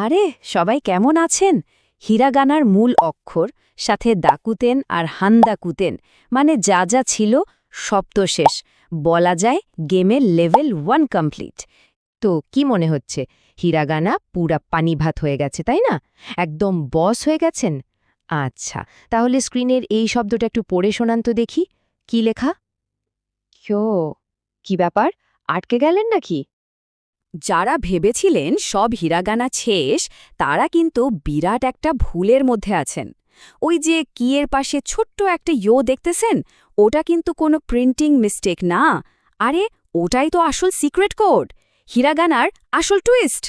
আরে, সবাই কেমন আছেন? হিরাগানার মূল অক্ষর, সাথে দাকুতেন আর হান্দাকুতেন মানে যা যা ছিল সব তো শেষ বলা যায় গেমের লেভেল ওয়ান কমপ্লিট। তো কি মনে হচ্ছে, হিরাগানা পুরা পানি ভাত হয়ে গেছে, তাই না? একদম বস হয়ে গেছেন? আচ্ছা তাহলে স্ক্রিনের এই শব্দটা একটু পড়ে শোনান তো দেখি। কি লেখা? কি ব্যাপার? আটকে গেলেন নাকি? যারা ভেবেছিলেন সব হিরাগানা শেষ, তারা কিন্তু বিরাট একটা ভুলের মধ্যে আছেন। ওই যে কিয়ের পাশে ছোট্ট একটা ইয়ো দেখতেছেন? ওটা কিন্তু কোনো প্রিন্টিং মিস্টেক না। আরে, ওটাই তো আসল সিক্রেট কোড! হিরাগানার আসল টুইস্ট!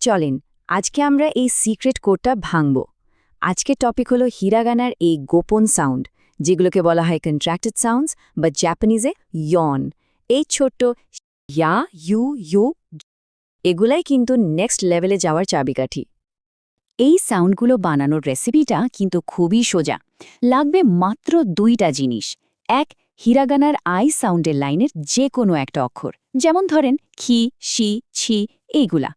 চলেন, আজকে আমরা এই সিক্রেট কোডটা ভাঙব। আজকের টপিক হলো হিরাগানার এই গোপন সাউন্ড, যেগুলোকে বলা হয় কন্ট্রাক্টেড সাউন্ডস বা জাপানিজে ইয়ন এই ছোট্ট ইয়া, ইউ ইউ এগুলাই কিন্তু নেক্সট লেভেলে যাওয়ার চাবিকাঠি। এই সাউন্ডগুলো বানানোর রেসিপিটা কিন্তু খুবই সোজা। লাগবে মাত্র দুইটা জিনিস। এক হিরাগানার আই সাউন্ডের লাইনের যে কোনো একটা অক্ষর। যেমন ধরেন, খি, শি, ছি, এইগুলা।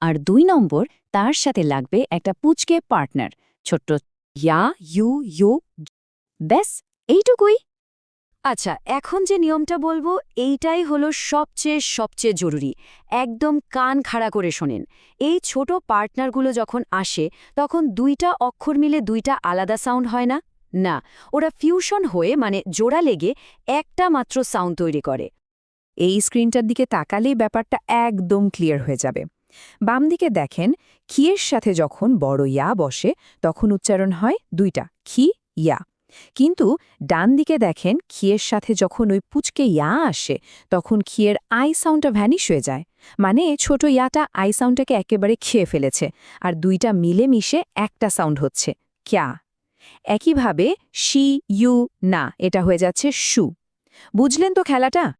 আর দুই নম্বর, তার সাথে লাগবে একটা পুচকে পার্টনার ছোট্ট ইয়া, ইউ ইউ ব্যাস, এইটুকুই। আচ্ছা এখন যে নিয়মটা বলব, এইটাই হলো সবচেয়ে সবচেয়ে জরুরি। একদম কান খাড়া করে শোনেন। এই ছোট পার্টনারগুলো যখন আসে, তখন দুইটা অক্ষর মিলে দুইটা আলাদা সাউন্ড হয় না? না, ওরা ফিউশন হয়ে মানে জোড়া লেগে একটা মাত্র সাউন্ড তৈরি করে। এই স্ক্রিনটার দিকে তাকালেই ব্যাপারটা একদম ক্লিয়ার হয়ে যাবে। বাম দিকে দেখেন খিয়ের সাথে যখন বড় ইয়া বসে, তখন উচ্চারণ হয় দুইটা খি ইয়া। কিন্তু ডান দিকে দেখেন খিয়ের সাথে যখন ওই পুচকে ইয়া আসে, তখন খিয়ের আই সাউন্ডটা ভ্যানিশ হয়ে যায়। মানে ছোট ইয়াটা আই সাউন্ডটাকে একেবারে খেয়ে ফেলেছে আর দুইটা মিলে মিশে একটা সাউন্ড হচ্ছে, ক্যা। একইভাবে শি, ইউ, না, এটা হয়ে যাচ্ছে শু। বুঝলেন তো খেলাটা?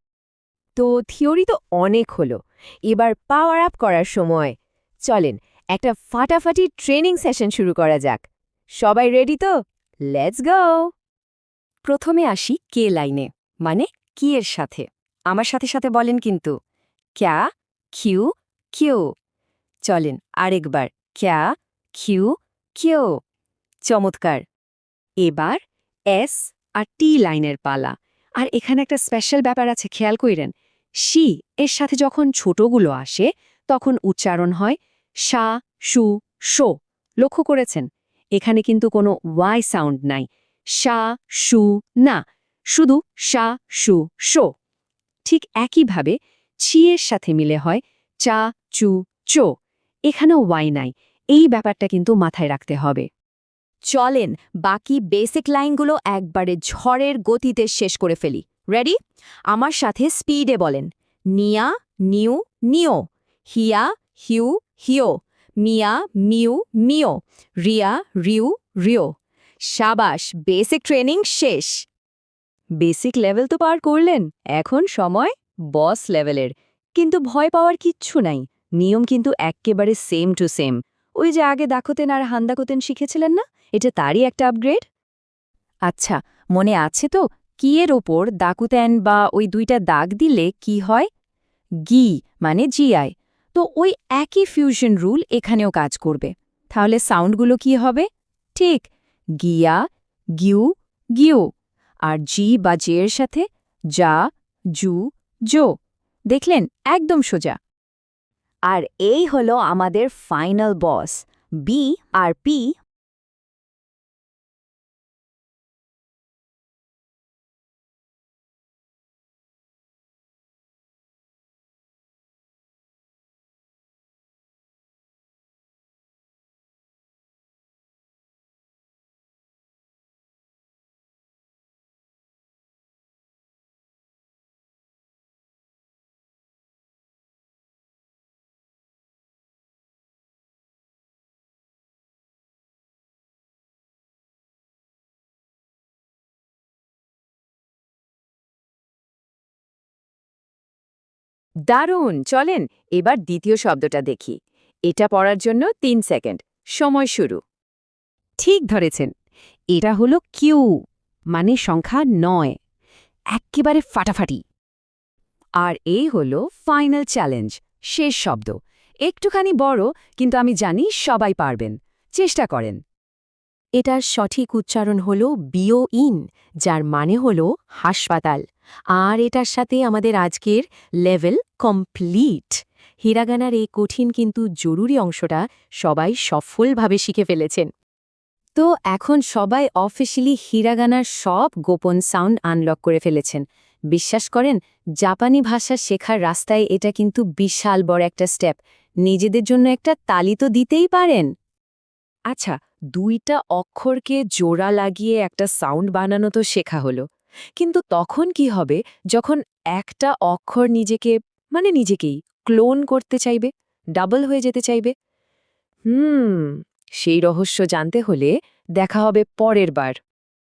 তো থিওরি তো অনেক হলো। এবার পাওয়ার আপ করার সময়, চলেন একটা ফাটাফাটি ট্রেনিং সেশন শুরু করা যাক। সবাই রেডি তো? লেটস গো প্রথমে আসি কে লাইনে মানে কি এর সাথে? আমার সাথে সাথে বলেন কিন্তু। ক্যা কিউ কিউ চলেন আরেকবার। ক্যা কিউ কিউ চমৎকার। এবার এস আর টি লাইনের পালা। আর এখানে একটা স্পেশাল ব্যাপার আছে, খেয়াল কইরেন। শি এর সাথে যখন ছোটগুলো আসে, তখন উচ্চারণ হয় সা সু, শো। লক্ষ্য করেছেন? এখানে কিন্তু কোনো ওয়াই সাউন্ড নাই। সা, সু, না, শুধু সা, সু শো ঠিক একইভাবে ছিয়ের সাথে মিলে হয় চা, চু, চো। এখানেও ওয়াই নাই। এই ব্যাপারটা কিন্তু মাথায় রাখতে হবে। চলেন বাকি বেসিক লাইনগুলো একবারে ঝড়ের গতিতে শেষ করে ফেলি। রেডি আমার সাথে স্পিডে বলেন। নিয়া, নিউ, নিও। হিয়া, হিউ, হিও। মিয়া, মিউ, মিও, রিয়া, রিউ, রিও। সাবাস বেসিক ট্রেনিং শেষ। বেসিক লেভেল তো পার করলেন, এখন সময় বস লেভেলের কিন্তু ভয় পাওয়ার কিচ্ছু নাই, নিয়ম কিন্তু এক্কেবারে সেম টু সেম ওই যে আগে দাখতেন আর হান্দাকতেন শিখেছিলেন না, এটা তারই একটা আপগ্রেড আচ্ছা মনে আছে তো, কি এর ওপর দাকুতেন বা ওই দুইটা দাগ দিলে কি হয়? গি মানে জিআই তো ওই একই ফিউশন রুল এখানেও কাজ করবে। তাহলে সাউন্ডগুলো কি হবে? ঠিক, গিয়া, গিউ গিউ। আর জি বা জে এর সাথে যা, জু, জো। দেখলেন? একদম সোজা। আর এই হলো আমাদের final boss B R P দারুণ, চলেন এবার দ্বিতীয় শব্দটা দেখি। এটা পড়ার জন্য তিন সেকেন্ড, সময় শুরু। ঠিক ধরেছেন, এটা হলো কিউ মানে সংখ্যা নয় এক্কেবারে ফাটাফাটি। আর এই হলো ফাইনাল চ্যালেঞ্জ, শেষ শব্দ। একটুখানি বড়, কিন্তু আমি জানি সবাই পারবেন, চেষ্টা করেন। এটার সঠিক উচ্চারণ হল বিও ইন যার মানে হল হাসপাতাল। আর এটার সাথে আমাদের আজকের লেভেল কমপ্লিট হিরাগানার এই কঠিন কিন্তু জরুরি অংশটা সবাই সফলভাবে শিখে ফেলেছেন। তো এখন সবাই অফিসিয়ালি হিরাগানার সব গোপন সাউন্ড আনলক করে ফেলেছেন। বিশ্বাস করেন, জাপানি ভাষা শেখার রাস্তায় এটা কিন্তু বিশাল বড় একটা স্টেপ নিজেদের জন্য একটা তালি তো দিতেই পারেন। আচ্ছা দুইটা অক্ষরকে জোড়া লাগিয়ে একটা সাউন্ড বানানো তো শেখা হলো। কিন্তু তখন কি হবে যখন একটা অক্ষর নিজেকে মানে নিজেকেই, ক্লোন করতে চাইবে, ডাবল হয়ে যেতে চাইবে? হুম, সেই রহস্য জানতে হলে দেখা হবে পরের বার।